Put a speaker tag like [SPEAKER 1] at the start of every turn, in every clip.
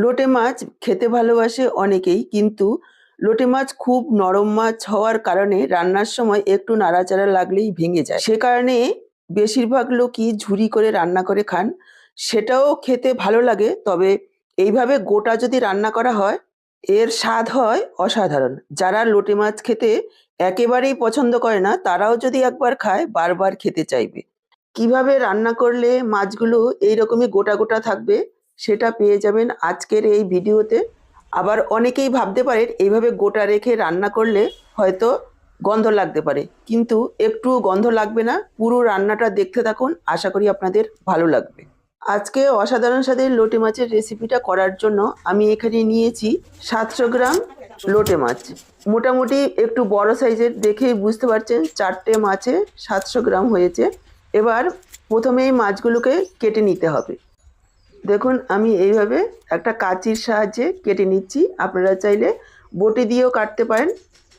[SPEAKER 1] লোটে মাছ খেতে ভালোবাসে অনেকেই, কিন্তু লোটে মাছ খুব নরম মাছ হওয়ার কারণে রান্নার সময় একটু নাড়াচাড়া লাগলেই ভেঙে যায়। সে কারণে বেশিরভাগ লোকই ঝুরি করে রান্না করে খান। সেটাও খেতে ভালো লাগে, তবে এইভাবে গোটা যদি রান্না করা হয়, এর স্বাদ হয় অসাধারণ। যারা লোটে মাছ খেতে একেবারেই পছন্দ করে না, তারাও যদি একবার খায়, বারবার খেতে চাইবে। কীভাবে রান্না করলে মাছগুলো এইরকমই গোটা গোটা থাকবে সেটা পেয়ে যাবেন আজকের এই ভিডিওতে। আবার অনেকেই ভাবতে পারেন এইভাবে গোটা রেখে রান্না করলে হয়তো গন্ধ লাগতে পারে। কিন্তু একটু গন্ধ লাগবে না, পুরো রান্নাটা দেখতে থাকুন, আশা করি আপনাদের ভালো লাগবে। আজকে অসাধারণ স্বাদের লোটে মাছের রেসিপিটা করার জন্য আমি এখানে নিয়েছি সাতশো গ্রাম লোটে মাছ। মোটামুটি একটু বড় সাইজের দেখেই বুঝতে পারছেন, চারটে মাছে সাতশো গ্রাম হয়েছে। এবার প্রথমে এই মাছগুলোকে কেটে নিতে হবে। দেখুন, আমি এইভাবে একটা কাঁচির সাহায্যে কেটে নিচ্ছি। আপনারা চাইলে বটি দিয়েও কাটতে পারেন।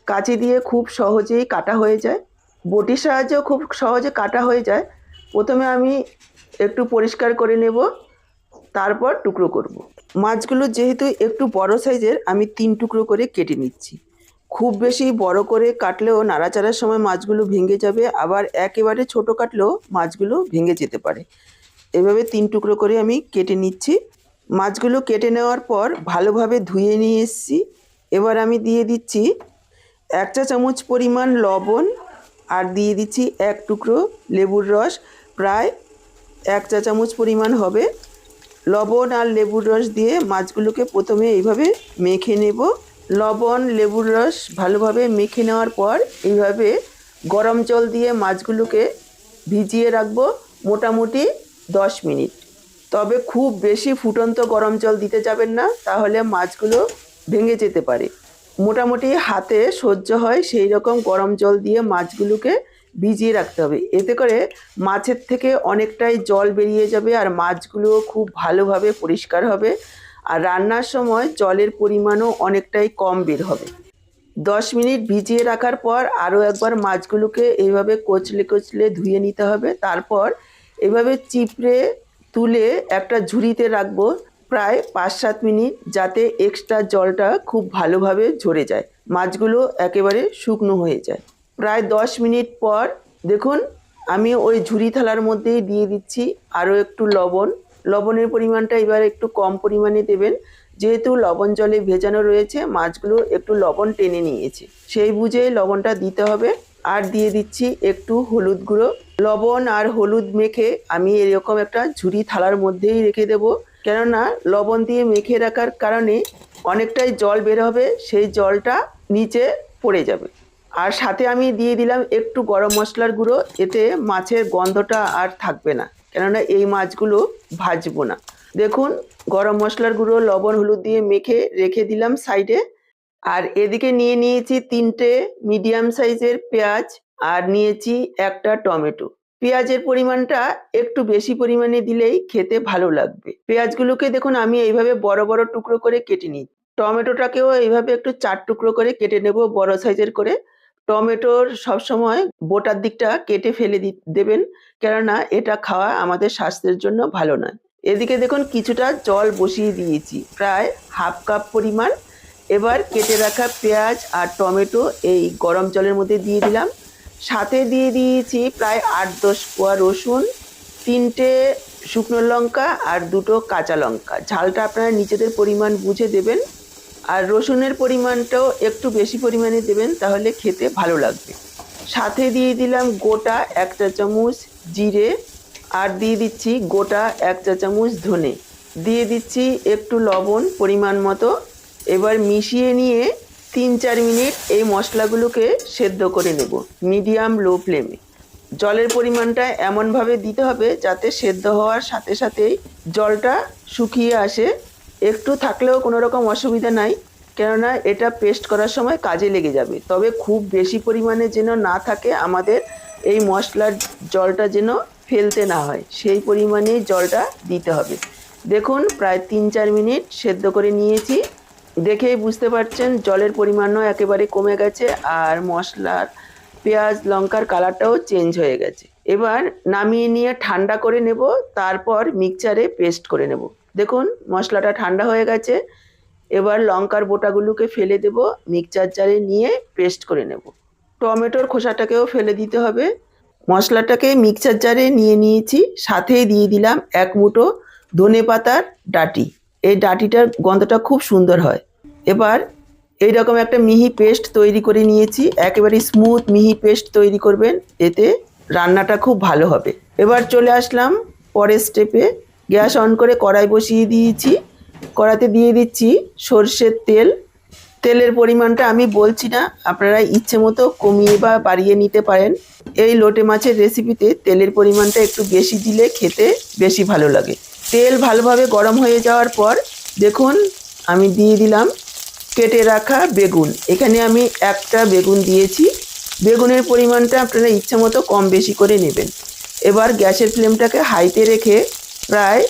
[SPEAKER 1] কাঁচি দিয়ে খুব সহজেই কাটা হয়ে যায়। বটির সাহায্যেও খুব সহজে কাটা হয়ে যায়। প্রথমে আমি একটু পরিষ্কার করে নেব, তারপর টুকরো করব। মাছগুলো যেহেতু একটু বড় সাইজের, আমি তিন টুকরো করে কেটে নিচ্ছি। খুব বেশি বড় করে কাটলেও নাড়াচাড়ার সময় মাছগুলো ভেঙে যাবে। আবার একেবারে ছোট কাটলেও মাছগুলো ভেঙে যেতে পারে। এভাবে তিন টুকরো করে আমি কেটে নিচ্ছি। মাছগুলো কেটে নেওয়ার পর ভালোভাবে ধুয়ে নিয়ে এসেছি। এবার আমি দিয়ে দিচ্ছি এক চা চামচ পরিমাণ লবণ আর দিয়ে দিচ্ছি এক টুকরো লেবুর রস। প্রায় এক চা চামচ পরিমাণ হবে। লবণ আর লেবুর রস দিয়ে মাছগুলোকে প্রথমে এইভাবে মেখে নেব। লবণ, লেবুর রস ভালোভাবে মেখে নেওয়ার পর এইভাবে গরম জল দিয়ে মাছগুলোকে ভিজিয়ে রাখব। মোটামুটি দশ মিনিট। তবে খুব বেশি ফুটন্ত গরম জল দিতে যাবেন না, তাহলে মাছগুলো ভেঙে যেতে পারে। মোটামুটি হাতে সহ্য হয় সেই রকম গরম জল দিয়ে মাছগুলোকে ভিজিয়ে রাখতে হবে। এতে করে মাছের থেকে অনেকটাই জল বেরিয়ে যাবে আর মাছগুলো খুব ভালোভাবে পরিষ্কার হবে আর রান্নার সময় জলের পরিমাণও অনেকটাই কম বের হবে। দশ মিনিট ভিজিয়ে রাখার পর আরও একবার মাছগুলোকে এইভাবে কচলে কচলে ধুয়ে নিতে হবে। তারপর এভাবে চিপড়ে তুলে একটা ঝুড়িতে রাখব প্রায় পাঁচ সাত মিনিট যাতে এক্সট্রা জলটা খুব ভালোভাবে ঝরে যায়। মাছগুলো একেবারে শুকনো হয়ে যায়। প্রায় দশ মিনিট পর দেখুন আমি ওই ঝুড়ি থালার মধ্যেই দিয়ে দিচ্ছি আরও একটু লবণ। লবণের পরিমাণটা এবার একটু কম পরিমাণে দেবেন। যেহেতু লবণ জলে ভেজানো রয়েছে, মাছগুলো একটু লবণ টেনে নিয়েছে। সেই বুঝে লবণটা দিতে হবে। আর দিয়ে দিচ্ছি একটু হলুদ গুঁড়ো। লবণ আর হলুদ মেখে আমি এরকম একটা ঝুড়ি থালার মধ্যেই রেখে দেব। কেননা লবণ দিয়ে মেখে রাখার কারণে অনেকটাই জল বের হবে, সেই জলটা নিচে পড়ে যাবে। আর সাথে আমি দিয়ে দিলাম একটু গরম মশলার গুঁড়ো, এতে মাছের গন্ধটা আর থাকবে না। কেননা এই মাছগুলো ভাজবো না। দেখুন, গরম মশলার গুঁড়ো, লবণ, হলুদ দিয়ে মেখে রেখে দিলাম সাইডে। আর এদিকে নিয়ে নিয়েছি তিনটে মিডিয়াম সাইজের পেঁয়াজ আর নিয়েছি একটা টমেটো। পেঁয়াজের পরিমাণটা একটু বেশি পরিমাণে দিলেই খেতে ভালো লাগবে। পেঁয়াজগুলোকে দেখুন, আমি এইভাবে বড় বড় টুকরো করে কেটে নিই। টমেটোটাকেও এইভাবে একটু চার টুকরো করে কেটে নেব বড় সাইজের করে। টমেটোর সবসময় বোটার দিকটা কেটে ফেলে দি- দেবেন। কেননা এটা খাওয়া আমাদের স্বাস্থ্যের জন্য ভালো নয়। এদিকে দেখুন, কিছুটা জল বসিয়ে দিয়েছি, প্রায় হাফ কাপ পরিমাণ। এবার কেটে রাখা পেঁয়াজ আর টমেটো এই গরম জলের মধ্যে দিয়ে দিলাম। সাথে দিয়ে দিয়েছি প্রায় আট দশ কোয়া রসুন, তিনটে শুকনো লঙ্কা আর দুটো কাঁচা লঙ্কা। ঝালটা আপনারা নিজেদের পরিমাণ বুঝে দেবেন। আর রসুনের পরিমাণটাও একটু বেশি পরিমাণে দেবেন, তাহলে খেতে ভালো লাগবে। সাথে দিয়ে দিলাম গোটা এক চা চামচ জিরে, আর দিয়ে দিচ্ছি গোটা এক চা চামচ ধনে। দিয়ে দিচ্ছি একটু লবণ পরিমাণ মতো। এবার মিশিয়ে নিয়ে তিন চার মিনিট এই মশলাগুলোকে সেদ্ধ করে নেব, মিডিয়াম, লো ফ্লেমে। জলের পরিমাণটা এমনভাবে দিতে হবে যাতে সেদ্ধ হওয়ার সাথে সাথেই জলটা শুকিয়ে আসে। একটু থাকলেও কোনো রকম অসুবিধা নাই, কেননা এটা পেস্ট করার সময় কাজে লেগে যাবে। তবে খুব বেশি পরিমাণে যেন না থাকে, আমাদের এই মশলার জলটা যেন ফেলতে না হয়, সেই পরিমাণে জলটা দিতে হবে। দেখুন, প্রায় তিন চার মিনিট সেদ্ধ করে নিয়েছি। দেখেই বুঝতে পারছেন, জলের পরিমাণও একেবারে কমে গেছে আর মশলার পেঁয়াজ, লঙ্কার কালারটাও চেঞ্জ হয়ে গেছে। এবার নামিয়ে নিয়ে ঠান্ডা করে নেব, তারপর মিক্সচারে পেস্ট করে নেব। দেখুন, মশলাটা ঠান্ডা হয়ে গেছে। এবার লঙ্কার বোটাগুলোকে ফেলে দেব মিক্সচার জারে নিয়ে পেস্ট করে নেব। টমেটোর খোসাটাকেও ফেলে দিতে হবে। মশলাটাকে মিক্সচার জারে নিয়ে নিয়েছি, সাথেই দিয়ে দিলাম এক মুঠো ধনে পাতার ডাটি। এই ডাটিটার গন্ধটা খুব সুন্দর হয়। এবার এই রকম একটা মিহি পেস্ট তৈরি করে নিয়েছি, একেবারে স্মুথ মিহি পেস্ট তৈরি করবেন, এতে রান্নাটা খুব ভালো হবে। এবার চলে আসলাম পরের স্টেপে গ্যাস অন করে কড়াই বসিয়ে দিয়েছি। কড়াতে দিয়ে দিচ্ছি সর্ষের তেল। তেলের পরিমাণটা আমি বলছি না, আপনারা ইচ্ছে মতো কমিয়ে বা বাড়িয়ে নিতে পারেন। এই লোটে মাছের রেসিপিতে তেলের পরিমাণটা একটু বেশি দিলে খেতে বেশি ভালো লাগে। তেল ভালোভাবে গরম হয়ে যাওয়ার পর দেখুন, আমি দিয়ে দিলাম কেটে রাখা বেগুন। এখানে আমি একটা বেগুন দিয়েছি। বেগুনের পরিমাণটা আপনারা ইচ্ছে মতো কম বেশি করে নেবেন। এবার গ্যাসের ফ্লেমটাকে হাইতে রেখে প্রায়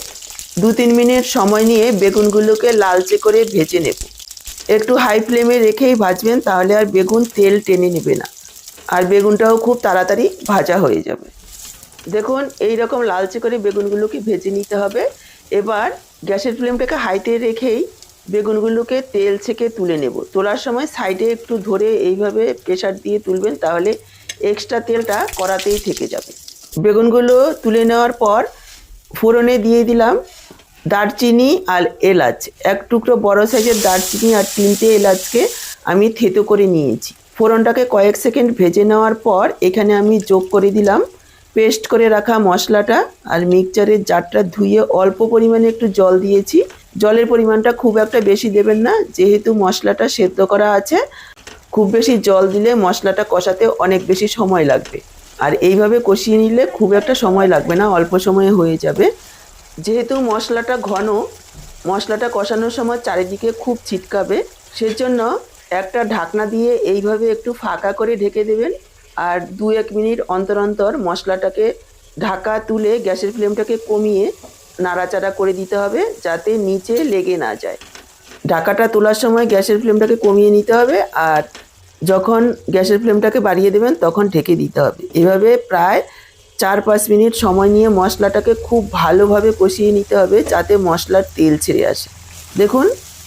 [SPEAKER 1] দু তিন মিনিট সময় নিয়ে বেগুনগুলোকে লালচে করে ভেজে নেব। একটু হাই ফ্লেমে রেখেই ভাজবেন, তাহলে আর বেগুন তেল টেনে নেবে না। আর বেগুনটাও খুব তাড়াতাড়ি ভাজা হয়ে যাবে। দেখুন এই রকম লালচে করে বেগুনগুলোকে ভেজে নিতে হবে। এবার গ্যাসের ফ্লেমটাকে হাইতে রেখেই বেগুনগুলোকে তেল থেকে তুলে নেব। তোলার সময় সাইডে একটু ধরে এইভাবে প্রেশার দিয়ে তুলবেন, তাহলে এক্সট্রা তেলটা কড়াতেই থেকে যাবে। বেগুনগুলো তুলে নেওয়ার পর ফোড়নে দিয়ে দিলাম দারচিনি আর এলাচ। এক টুকরো বড় সাইজের দারচিনি আর তিনটে এলাচকে আমি থেতো করে নিয়েছি। ফোড়নটাকে কয়েক সেকেন্ড ভেজে নেওয়ার পর এখানে আমি যোগ করে দিলাম পেস্ট করে রাখা মশলাটা আর মিক্সচারের জারটা ধুয়ে অল্প পরিমাণে একটু জল দিয়েছি। জলের পরিমাণটা খুব একটা বেশি দেবেন না, যেহেতু মশলাটা সেদ্ধ করা আছে। খুব বেশি জল দিলে মশলাটা কষাতে অনেক বেশি সময় লাগবে। আর এইভাবে কষিয়ে নিলে খুব একটা সময় লাগবে না, অল্প সময়ে হয়ে যাবে। যেহেতু মশলাটা ঘন, মশলাটা কষানোর সময় চারিদিকে খুব ছিটকাবে, সেজন্য একটা ঢাকনা দিয়ে এইভাবে একটু ফাঁকা করে ঢেকে দেবেন। আর দু এক মিনিট অন্তর অন্তর মশলাটাকে ঢাকা তুলে গ্যাসের ফ্লেমটাকে কমিয়ে নাড়াচাড়া করে দিতে হবে যাতে নিচে লেগে না যায়। ঢাকাটা তোলার সময় গ্যাসের ফ্লেমটাকে কমিয়ে নিতে হবে আর যখন গ্যাসের ফ্লেমটাকে বাড়িয়ে দেবেন তখন ঢেকে দিতে হবে। এভাবে প্রায় চার পাঁচ মিনিট সময় নিয়ে মশলাটাকে খুব ভালোভাবে কষিয়ে নিতে হবে যাতে মশলার তেল ছেড়ে আসে। দেখুন,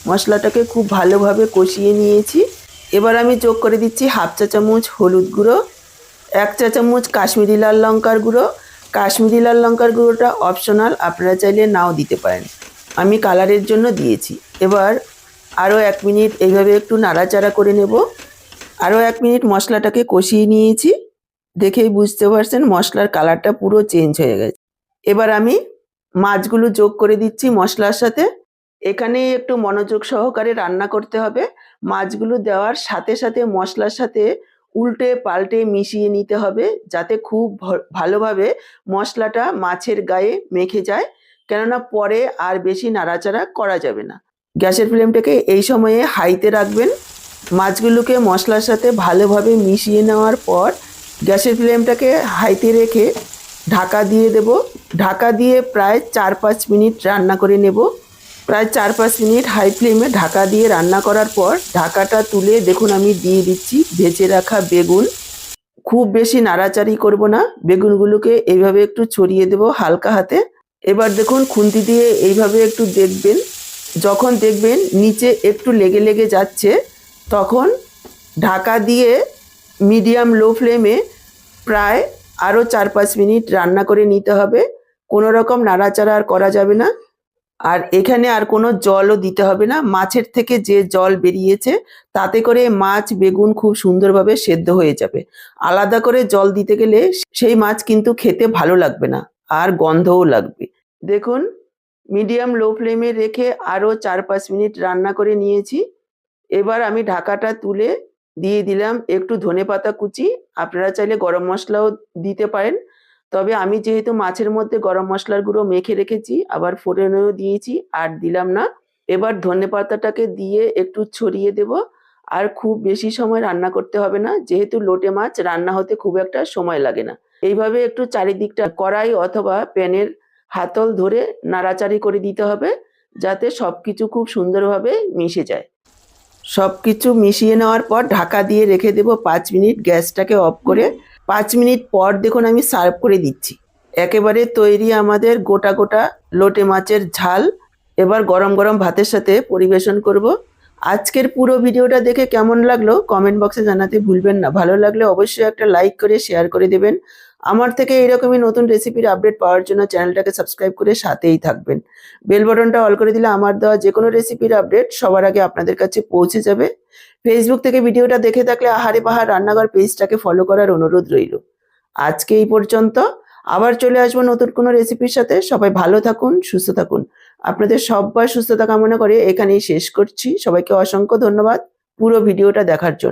[SPEAKER 1] মশলাটাকে খুব ভালোভাবে কষিয়ে নিয়েছি। এবার আমি যোগ করে দিচ্ছি হাফ চা চামচ হলুদ গুঁড়ো, এক চা চামচ কাশ্মীরি লাল লঙ্কার গুঁড়ো কাশ্মীরি লাল লঙ্কার গুঁড়োটা অপশনাল আপনারা চাইলে নাও দিতে পারেন। আমি কালারের জন্য দিয়েছি। এবার আরও এক মিনিট এইভাবে একটু নাড়াচাড়া করে নেব। আরও এক মিনিট মশলাটাকে কষিয়ে নিয়েছি। দেখেই বুঝতে পারছেন মশলার কালারটা পুরো চেঞ্জ হয়ে গেছে। এবার আমি মাছগুলো যোগ করে দিচ্ছি মশলার সাথে। এখানেই একটু মনোযোগ সহকারে রান্না করতে হবে। মাছগুলো দেওয়ার সাথে সাথে মশলার সাথে উল্টে পাল্টে মিশিয়ে নিতে হবে যাতে খুব ভালোভাবে মশলাটা মাছের গায়ে মেখে যায়। কেননা পরে আর বেশি নাড়াচাড়া করা যাবে না। গ্যাসের ফ্লেমটাকে এই সময়ে হাইতে রাখবেন। মাছগুলোকে মশলার সাথে ভালোভাবে মিশিয়ে নেওয়ার পর গ্যাসের ফ্লেমটাকে হাইতে রেখে ঢাকা দিয়ে দেব। ঢাকা দিয়ে প্রায় চার পাঁচ মিনিট রান্না করে নেব। প্রায় চার পাঁচ মিনিট হাই ফ্লেমে ঢাকা দিয়ে রান্না করার পর ঢাকাটা তুলে দেখুন আমি দিয়ে দিচ্ছি ভেজে রাখা বেগুন। খুব বেশি নাড়াচাড়ি করব না, বেগুনগুলোকে এইভাবে একটু ছড়িয়ে দেব হালকা হাতে। এবার দেখুন খুন্তি দিয়ে এইভাবে একটু দেখবেন। যখন দেখবেন নিচে একটু লেগে লেগে যাচ্ছে, তখন ঢাকা দিয়ে মিডিয়াম লো ফ্লেমে প্রায় আরও চার পাঁচ মিনিট রান্না করে নিতে হবে। কোনো রকম নাড়াচাড়া আর করা যাবে না। আর এখানে আর কোনো জলও দিতে হবে না। মাছের থেকে যে জল বেরিয়েছে, তাতে করে মাছ, বেগুন খুব সুন্দরভাবে সেদ্ধ হয়ে যাবে। আলাদা করে জল দিতে গেলে সেই মাছ কিন্তু খেতে ভালো লাগবে না আর গন্ধও লাগবে। দেখুন, মিডিয়াম লো ফ্লেমে রেখে আরও চার পাঁচ মিনিট রান্না করে নিয়েছি। এবার আমি ঢাকাটা তুলে দিয়ে দিলাম একটু ধনেপাতা কুচি। আপনারা চাইলে গরম মশলাও দিতে পারেন। তবে আমি যেহেতু মাছের মধ্যে গরম মশলার গুঁড়ো মেখে রেখেছি, আবার ফোড়নেও দিয়েছি, আর দিলাম না। এবার ধনেপাতাটাকে দিয়ে একটু ছড়িয়ে দেব। আর খুব বেশি সময় রান্না করতে হবে না, যেহেতু লোটে মাছ রান্না হতে খুব একটা সময় লাগে না। এইভাবে একটু চারিদিকটা কড়াই অথবা প্যানের হাতল ধরে নাড়াচাড়ি করে দিতে হবে, যাতে সব কিছু খুব সুন্দরভাবে মিশে যায়। সব কিছু মিশিয়ে নেওয়ার পর ঢাকা দিয়ে রেখে দেব পাঁচ মিনিট, গ্যাসটাকে অফ করে পাঁচ মিনিট পর দেখুন আমি সার্ভ করে দিচ্ছি। একেবারে তৈরি আমাদের গোটা গোটা লোটে মাছের ঝাল। এবার গরম গরম ভাতের সাথে পরিবেশন করব। আজকের পুরো ভিডিওটা দেখে কেমন লাগল কমেন্ট বক্সে জানাতে ভুলবেন না। ভালো লাগলে অবশ্যই একটা লাইক করে, শেয়ার করে দেবেন। আমার থেকে এরকমই নতুন রেসিপির আপডেট পাওয়ার জন্য চ্যানেলটাকে সাবস্ক্রাইব করে সাথেই থাকবেন। বেল বাটনটা অল করে দিলে আমার দেওয়া যে কোনো রেসিপির আপডেট সবার আগে আপনাদের কাছে পৌঁছে যাবে। ফেসবুক থেকে ভিডিওটা দেখে থাকলে আহারে পাহাড় রান্নাঘর পেজটাকে ফলো করার অনুরোধ রইল। আজকে এই পর্যন্ত। আবার চলে আসব নতুন কোনো রেসিপির সাথে। সবাই ভালো থাকুন, সুস্থ থাকুন। আপনাদের সবাই সুস্থতা কামনা করে এখানেই শেষ করছি। সবাইকে অসংখ্য ধন্যবাদ পুরো ভিডিওটা দেখার জন্য।